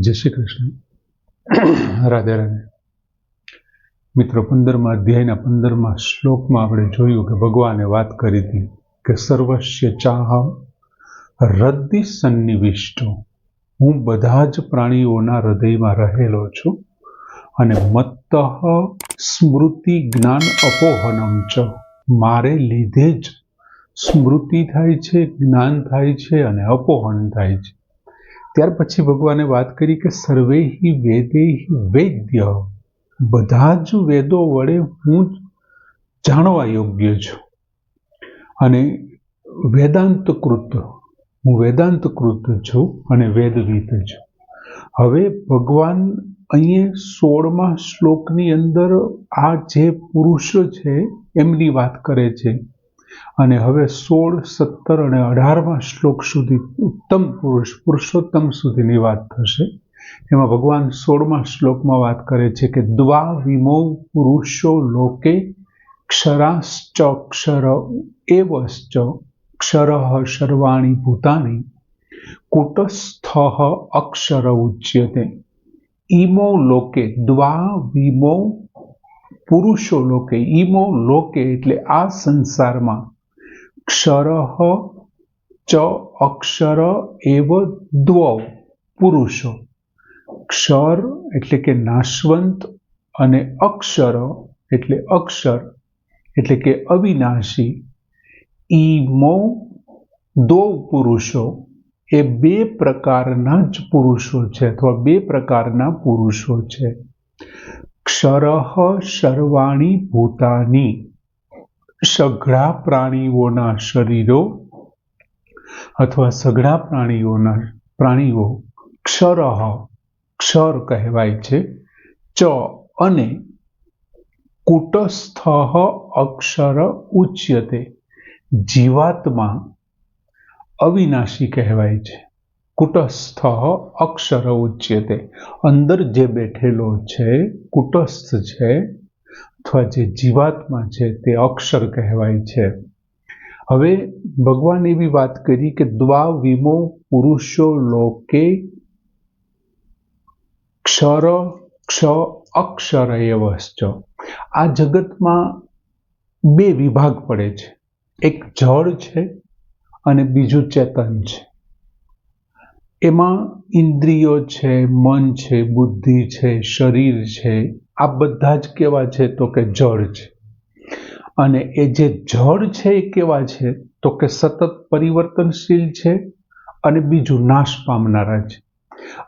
જય શ્રી કૃષ્ણ. રાધે રાધે. મિત્રો, પંદરમા અધ્યાયના પંદરમા શ્લોકમાં આપણે જોયું કે ભગવાને વાત કરી હતી કે સર્વસ્ય ચાહમ હૃદય સન્નિવિષ્ટો હું બધા જ પ્રાણીઓના હૃદયમાં રહેલો છું અને મત્ત સ્મૃતિ જ્ઞાન અપોહનમ ચ. મારે લીધે જ સ્મૃતિ થાય છે, જ્ઞાન થાય છે અને અપોહન થાય છે. ત્યાર પછી ભગવાને વાત કરી કે સર્વે વેદે વૈદ્ય. બધા જ વેદો વડે હું જાણવા યોગ્ય છું. અને વેદાંતકૃત, હું વેદાંતકૃત છું અને વેદવિદ છું. હવે ભગવાન અહીંયા સોળમા શ્લોકની અંદર આ જે પુરુષ છે, એમની વાત કરે છે. અને હવે સોળ, સત્તર અને અઢારમાં શ્લોક સુધી ઉત્તમ પુરુષ, પુરુષોત્તમ સુધીની વાત થશે. એમાં ભગવાન સોળમાં શ્લોકમાં વાત કરે છે કે દ્વા વિમો પુરુષો લોકે ક્ષરાશ્ચ ક્ષર એવશ્ચ ક્ષર સર્વાણી ભૂતાની કુટસ્થ અક્ષર ઉચ્યતે. ઈમો લોકે દ્વા વિમો પુરુષો લોકે, ઈમો લોકે, એટલે આ સંસારમાં ક્ષર ચ અક્ષર એવ દ્વ પુરુષો. ક્ષર એટલે કે નાશવંત અને અક્ષર એટલે અક્ષર, એટલે કે અવિનાશી. ઈમો દો પુરુષો, એ બે પ્રકારના જ પુરુષો છે અથવા બે પ્રકારના પુરુષો છે. ક્ષરહ સર્વાણી ભૂતાની. સઘળા પ્રાણીઓના શરીરો અથવા સઘળા પ્રાણીઓના પ્રાણીઓ ક્ષરહ ક્ષર કહેવાય છે, ચ અને કુટસ્થ અક્ષર ઉચ્યતે જીવાત્મા અવિનાશી કહેવાય છે. કુટસ્થ અક્ષર ઉચ્યતે અંદર જે બેઠેલો છે, કુટસ્થ છે, અથવા જે જીવાત્મા છે તે અક્ષર કહેવાય છે. હવે ભગવાન એવી વાત કરી કે દ્વા વિમો પુરુષો લોકે ક્ષર, ક્ષ, અક્ષર એવશ્ચ આ જગતમાં બે વિભાગ પડે છે. એક જળ છે અને બીજું ચેતન છે. એમાં ઇન્દ્રિયો છે, મન છે, બુદ્ધિ છે, શરીર છે, આ બધા જ કેવા છે તો કે જળ છે. અને એ જે જળ છે એ કેવા છે તો કે સતત પરિવર્તનશીલ છે અને બીજું નાશ પામનારા છે.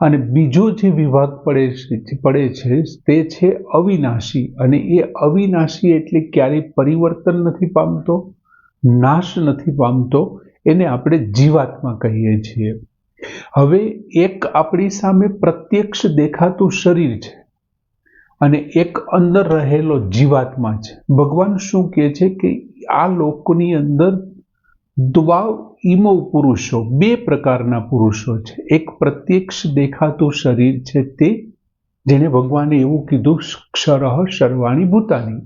અને બીજો જે વિભાગ પડે છે પડે છે તે છે અવિનાશી. અને એ અવિનાશી એટલે ક્યારેય પરિવર્તન નથી પામતો, નાશ નથી પામતો, એને આપણે જીવાત્મા કહીએ છીએ. હવે એક આપણી સામે પ્રત્યક્ષ દેખાતું શરીર છે અને એક અંદર રહેલો જીવાત્મા છે. ભગવાન શું કહે છે કે આ લોકોની અંદર દ્વાવ ઈમો પુરુષો, બે પ્રકારના પુરુષો છે. એક પ્રત્યક્ષ દેખાતું શરીર છે તે જેને ભગવાને એવું કીધું ક્ષરહ સર્વાણી ભૂતાની.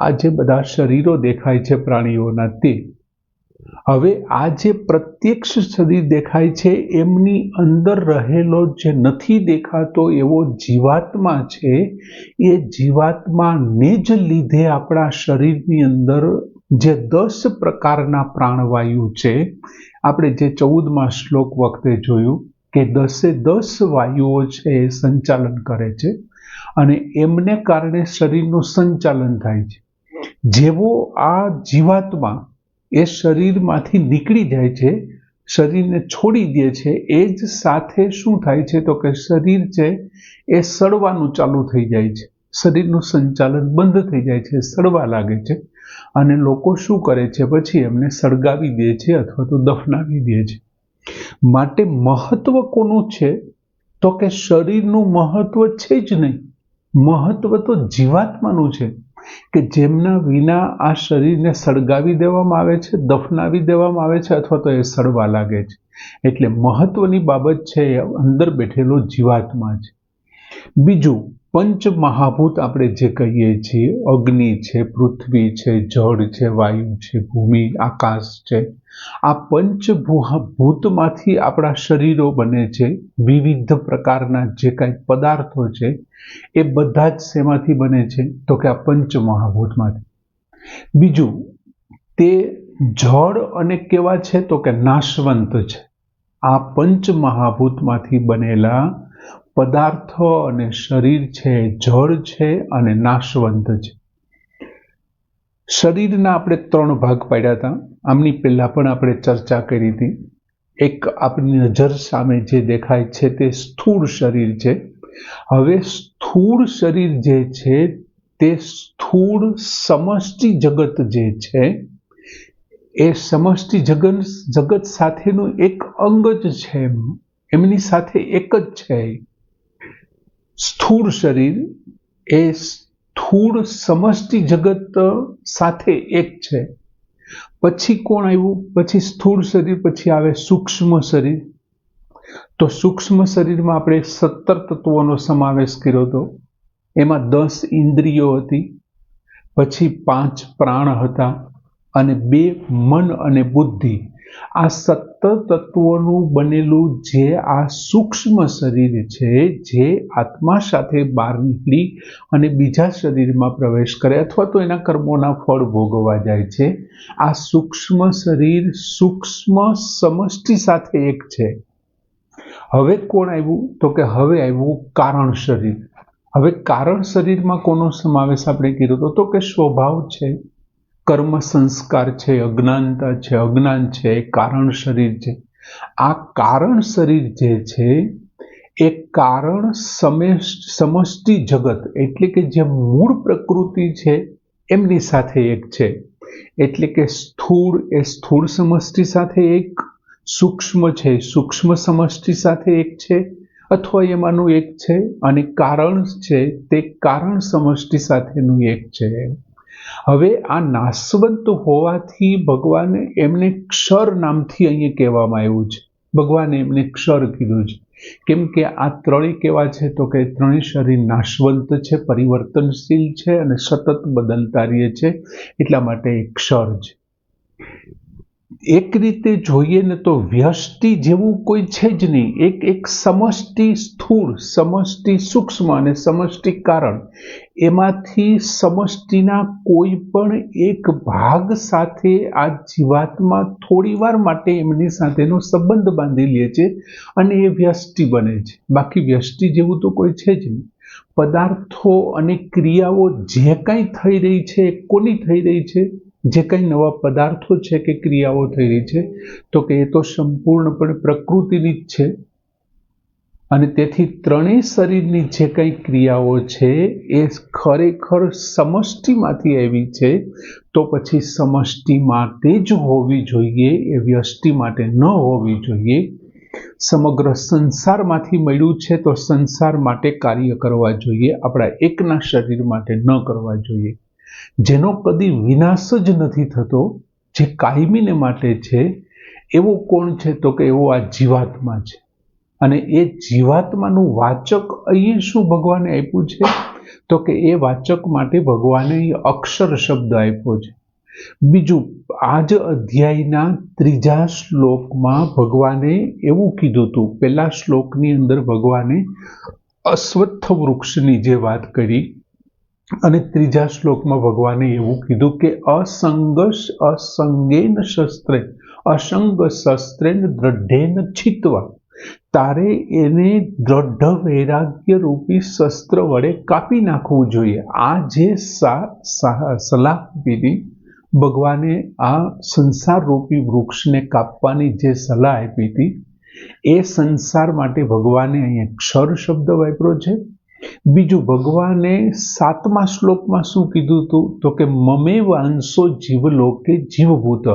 આ જે બધા શરીરો દેખાય છે પ્રાણીઓના, તે હવે આ જે પ્રત્યક્ષ શરીર દેખાય છે, એમની અંદર રહેલો જે નથી દેખાતો એવો જીવાત્મા છે, એ જીવાત્માને જ લીધે આપણા શરીરની અંદર જે દસ પ્રકારના પ્રાણવાયુ છે, આપણે જે ચૌદમાં શ્લોક વખતે જોયું કે દસે દસ વાયુઓ છે એ સંચાલન કરે છે અને એમને કારણે શરીરનું સંચાલન થાય છે. જેવો આ જીવાત્મા એ શરીરમાંથી નીકળી જાય છે, શરીરને છોડી દે છે, એ જ સાથે શું થાય છે તો કે શરીર છે એ સડવાનું ચાલુ થઈ જાય છે. શરીરનું સંચાલન બંધ થઈ જાય છે, સડવા લાગે છે. અને લોકો શું કરે છે? પછી એમને સળગાવી દે છે અથવા તો દફનાવી દે છે. માટે મહત્વ કોનું છે? તો કે શરીરનું મહત્વ છે જ નહીં. મહત્વ તો જીવાત્માનું છે. કે જેમના વિના આ શરીરને સળગાવી દેવામાં આવે છે, દફનાવી દેવામાં આવે છે અથવા તો એ સડવા લાગે છે. એટલે મહત્વની બાબત છે એ અંદર બેઠેલો જીવાત્મા છે. બીજું પંચ મહાભૂત આપણે જે કહીએ છીએ, અગ્નિ છે, પૃથ્વી છે, જળ છે, વાયુ છે, ભૂમિ, આકાશ છે આ પંચભૂતમાંથી આપણા શરીરો બને છે, વિવિધ પ્રકારના જે કાંઈ પદાર્થો છે, એ બધા જ શેમાંથી બને છે, તો કે આ પંચમહાભૂતમાંથી. બીજું, તે જળ અને કેવા છે, તો કે નાશવંત છે. આ પંચ મહાભૂતમાંથી બનેલા પદાર્થો અને શરીર છે, જળ છે અને નાશવંત છે. શરીરના આપણે ત્રણ ભાગ પાડ્યા હતા. આમની પહેલા પણ આપણે ચર્ચા કરી હતી. એક આપણી નજર સામે જે દેખાય છે તે સ્થૂળ શરીર છે. હવે સ્થૂળ શરીર જે છે તે સ્થૂળ સમષ્ટિ જગત જે છે, એ સમષ્ટિ જગત જગત સાથેનું એક અંગ જ છે. એમની સાથે એક જ છે. સ્થૂળ શરીર એ સ્થૂળ સમષ્ટિ જગત સાથે એક છે. પછી કોણ આવ્યું? પછી સ્થૂળ શરીર, પછી આવે સૂક્ષ્મ શરીર. તો સૂક્ષ્મ શરીરમાં આપણે સત્તર તત્વોનો સમાવેશ કર્યો હતો. એમાં દસ ઇન્દ્રિયો હતી, પછી પાંચ પ્રાણ હતા અને બે મન અને બુદ્ધિ. આ સત્તર તત્વોનું બનેલું જે આ સૂક્ષ્મ શરીર છે, જે આત્મા સાથે બહાર નીકળી અને બીજા શરીરમાં પ્રવેશ કરે અથવા તો એના કર્મોના ફળ ભોગવવા જાય છે, આ સૂક્ષ્મ શરીર સૂક્ષ્મ સમષ્ટિ સાથે એક છે. હવે કોણ આવ્યું? તો કે હવે આવ્યું કારણ શરીર. હવે કારણ શરીરમાં કોનો સમાવેશ આપણે કર્યો તો કે સ્વભાવ છે. કર્મ સંસ્કાર છે, અજ્ઞાનતા છે, અજ્ઞાન છે કારણ શરીર છે. આ કારણ શરીર જે છે, એ કારણ સમષ્ટિ જગત, એટલે કે જે મૂળ પ્રકૃતિ છે, એમની સાથે એક છે. એટલે કે સ્થૂળ, એ સ્થૂળ સમષ્ટિ સાથે એક, સૂક્ષ્મ છે, સૂક્ષ્મ સમષ્ટિ સાથે એક છે, અથવા એમાંનું એક છે, અને કારણ છે, તે કારણ સમષ્ટિ સાથેનું એક છે. હવે આ નાશવંત હોવાથી ભગવાને એમને ક્ષર નામથી અહીંયા કહેવામાં આવ્યું છે. ભગવાને એમને ક્ષર કીધું છે. કેમ કે આ ત્રણેય કેવા છે તો કે ત્રણેય શરીર નાશવંત છે, પરિવર્તનશીલ છે અને સતત બદલતા રહે છે, એટલા માટે ક્ષર છે. એક રીતે જોઈએ ને તો વ્યષ્ટિ જેવું કોઈ છે જ નહીં. એક એક સમષ્ટિ સ્થૂળ, સમષ્ટિ સૂક્ષ્મ અને સમષ્ટિ કારણ. એમાંથી સમષ્ટિના કોઈ પણ એક ભાગ સાથે આ જીવાત્મા થોડીવાર માટે એમની સાથેનો સંબંધ બાંધી લે છે અને એ વ્યષ્ટિ બને છે. બાકી વ્યષ્ટિ જેવું તો કોઈ છે જ નહીં. પદાર્થો અને ક્રિયાઓ જે કાંઈ થઈ રહી છે, કોની થઈ રહી છે જે કંઈ નવા પદાર્થો છે કે ક્રિયાઓ થઈ રહી છે, તો કે એ તો સંપૂર્ણપણે પ્રકૃતિની જ છે. અને તેથી ત્રણેય શરીરની જે કંઈ ક્રિયાઓ છે, એ ખરેખર સમષ્ટિમાંથી આવી છે, તો પછી સમષ્ટિ માટે જ હોવી જોઈએ, એ વ્યષ્ટિ માટે ન હોવી જોઈએ. સમગ્ર સંસારમાંથી મળ્યું છે, તો સંસાર માટે કાર્ય કરવા જોઈએ, આપણા એકના શરીર માટે ન કરવા જોઈએ. જેનો કદી વિનાશ જ નથી થતો, જે કાયમીને માટે છે, એવો કોણ છે તો કે એવો આ જીવાત્મા છે? અને એ જીવાત્માનું વાચક અહીં શું ભગવાને આપ્યું છે? તો કે એ વાચક માટે ભગવાને અક્ષર શબ્દ આપ્યો છે. બીજું આ જ અધ્યાયના ત્રીજા શ્લોકમાં ભગવાને એવું કીધું હતું પહેલા શ્લોકની અંદર ભગવાને અશ્વત્થ વૃક્ષની જે વાત કરી અને ત્રીજા શ્લોકમાં ભગવાને એવું કીધું કે અસંગસ અસંગેન શસ્ત્રે, અસંગ શસ્ત્રેન દ્રઢેન છીતવા. તારે એને દ્રઢ વૈરાગ્ય રૂપી શસ્ત્ર વડે કાપી નાખવું જોઈએ. આ જે સલાહ પીધી ભગવાને આ સંસાર રૂપી વૃક્ષને કાપવાની જે સલાહ આપી હતી એ સંસાર માટે ભગવાને અહીંયા ક્ષર શબ્દ વાપર્યો છે. બીજું ભગવાને સાતમા શ્લોકમાં શું કીધું હતું? તો કે મમે વાંસો જીવલોકે જીવભૂત.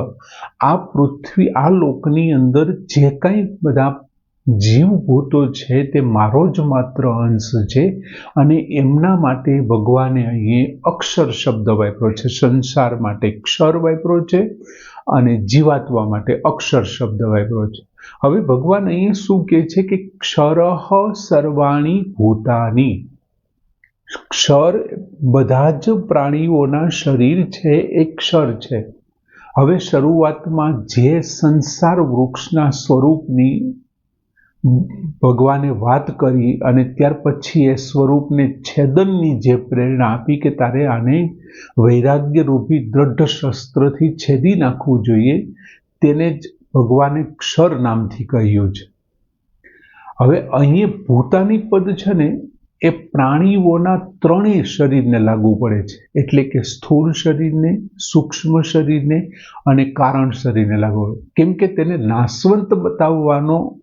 આ પૃથ્વી આ લોકની અંદર જે કંઈ બધા જીવભૂતો છે તે મારો જ માત્ર અંશ છે અને એમના માટે ભગવાને અહીં અક્ષર શબ્દ વાપર્યો છે. સંસાર માટે ક્ષર વાપર્યો છે અને જીવાત્મા માટે અક્ષર શબ્દ વાપર્યો છે. હવે ભગવાન અહીંયા શું કહે છે કે ક્ષરહ સર્વાણી ભૂતાની. ક્ષર બધા જ પ્રાણીઓના શરીર છે એ ક્ષર છે. હવે શરૂઆતમાં જે સંસાર વૃક્ષના સ્વરૂપની ભગવાને વાત કરી અને ત્યાર પછી એ સ્વરૂપને છેદનની જે પ્રેરણા આપી કે તારે આને વૈરાગ્ય રૂપી દ્રઢ શસ્ત્રથી છેદી નાખવું જોઈએ, તેને જ ભગવાને ક્ષર નામથી કહ્યું છે. હવે અહીં ભૂતાની પદ છે ને, એ પ્રાણીઓના ત્રણેય શરીરને લાગુ પડે છે. એટલે કે સ્થૂળ શરીરને, સૂક્ષ્મ શરીરને અને કારણ શરીરને લાગુ પડે. કેમ કે તેને નાશવંત બતાવવાનો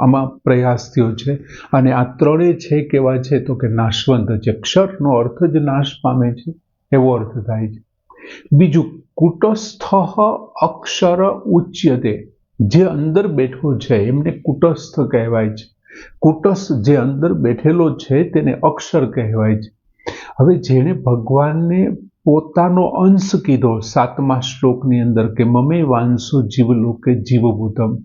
આમાં પ્રયાસ થયો છે. અને આ ત્રણેય છે કેવા છે તો કે નાશવંત છે. ક્ષરનો અર્થ જ નાશ પામે છે. એવો અર્થ થાય છે. બીજું કુટસ્થ અક્ષર ઉચ્યતે. જે અંદર બેઠો છે, એમને કુટસ્થ કહેવાય છે. કુટસ્થ જે અંદર બેઠેલો છે, તેને અક્ષર કહેવાય છે. હવે જેણે ભગવાનને પોતાનો અંશ કીધો, સાતમા શ્લોકની અંદર કે, મમે વાંસો જીવલોકે જીવભૂતમ.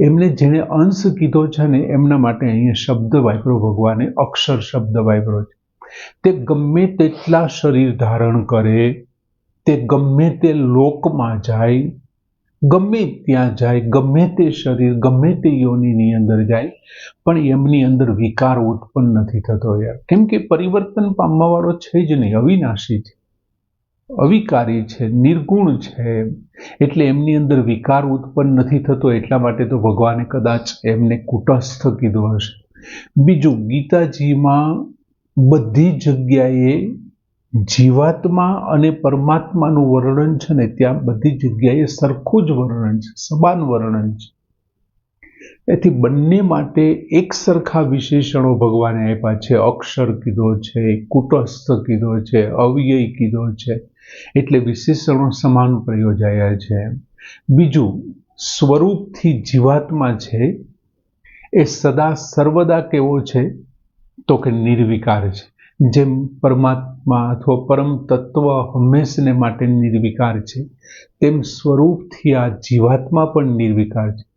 એમને જેણે અંશ કીધો છે ને, એમના માટે અહીંયા શબ્દ વાપરો ભગવાને, અક્ષર શબ્દ વાપરો છે. તે ગમે તેટલા શરીર ધારણ કરે તે ગમે તે લોકમાં જાય, ગમે ત્યાં જાય, ગમે તે શરીર, ગમે તે યોનિની અંદર જાય, પણ એમની અંદર વિકાર ઉત્પન્ન નથી થતો યાર. કેમ કે પરિવર્તન પામવાવાળો છે જ નહીં, અવિનાશી છે. અવિકારી છે, નિર્ગુણ છે. એટલે એમની અંદર વિકાર ઉત્પન્ન નથી થતો, એટલા માટે તો ભગવાને કદાચ એમને કુટસ્થ કીધું હશે. બીજું, ગીતાજીમાં બધી જગ્યાએ જીવાત્મા અને પરમાત્માનું વર્ણન છે ને, ત્યાં બધી જગ્યાએ સરખું જ વર્ણન છે, સમાન વર્ણન છે. એથી બંને માટે એક સરખા વિશેષણો ભગવાને આપ્યા છે. અક્ષર કીધો છે, કુટસ્થ કીધો છે અવ્યય કીધો છે, એટલે વિશેષણો સમાન પ્રયોજાયા છે. બીજું, સ્વરૂપથી જીવાત્મા છે, એ સદા સર્વદા કેવો છે? તો કે નિર્વિકાર છે. જેમ પરમાત્મા અથવા પરમ તત્વ હંમેશને માટે નિર્વિકાર છે, તેમ સ્વરૂપથી આ જીવાત્મા પણ નિર્વિકાર છે.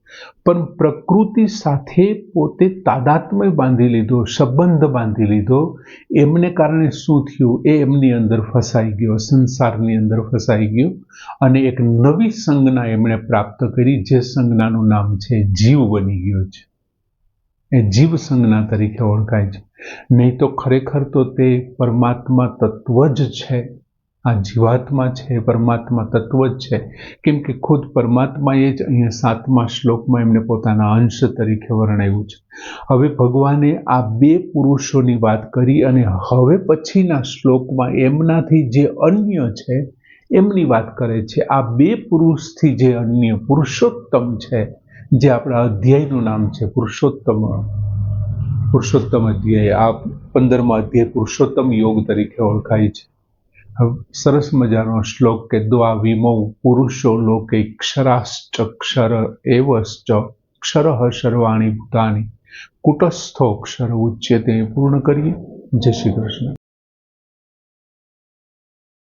પણ પ્રકૃતિ સાથે પોતે તાદાત્મ્ય બાંધી લીધો, સંબંધ બાંધી લીધો, એમને કારણે શું થયું? એ એમની અંદર ફસાઈ ગયો, સંસારની અંદર ફસાઈ ગયો અને એક નવી સંજ્ઞા એમણે પ્રાપ્ત કરી, જે સંજ્ઞાનું નામ છે જીવ બની ગયો છે. એ જીવ સંજ્ઞા તરીકે ઓળખાય છે. નહીં તો ખરેખર તો તે પરમાત્મા તત્વ જ છે. આ જીવાત્મા છે પરમાત્મા તત્વ જ છે. કેમ કે ખુદ પરમાત્માએ જ અહીંયા સાતમા શ્લોકમાં એમને પોતાના અંશ તરીકે વર્ણવ્યું છે. હવે ભગવાને આ બે પુરુષોની વાત કરી અને હવે પછીના શ્લોકમાં એમનાથી જે અન્ય છે, એમની વાત કરે છે. આ બે પુરુષથી જે અન્ય પુરુષોત્તમ છે જે આપણા અધ્યાયનું નામ છે પુરુષોત્તમ. પુરુષોત્તમ અધ્યાય, આ પંદરમા અધ્યાય પુરુષોત્તમ યોગ તરીકે ઓળખાય છે. સરસ મજાનો શ્લોક કે દ્વા વિમો પુરુષો લોકે ક્ષરાશ્ચક્ષર એવશ્ચ ક્ષર સર્વાણી ભૂતાની કુટસ્થો અક્ષર ઉચ્યતે પૂર્ણ કરીએ. જય શ્રી કૃષ્ણ.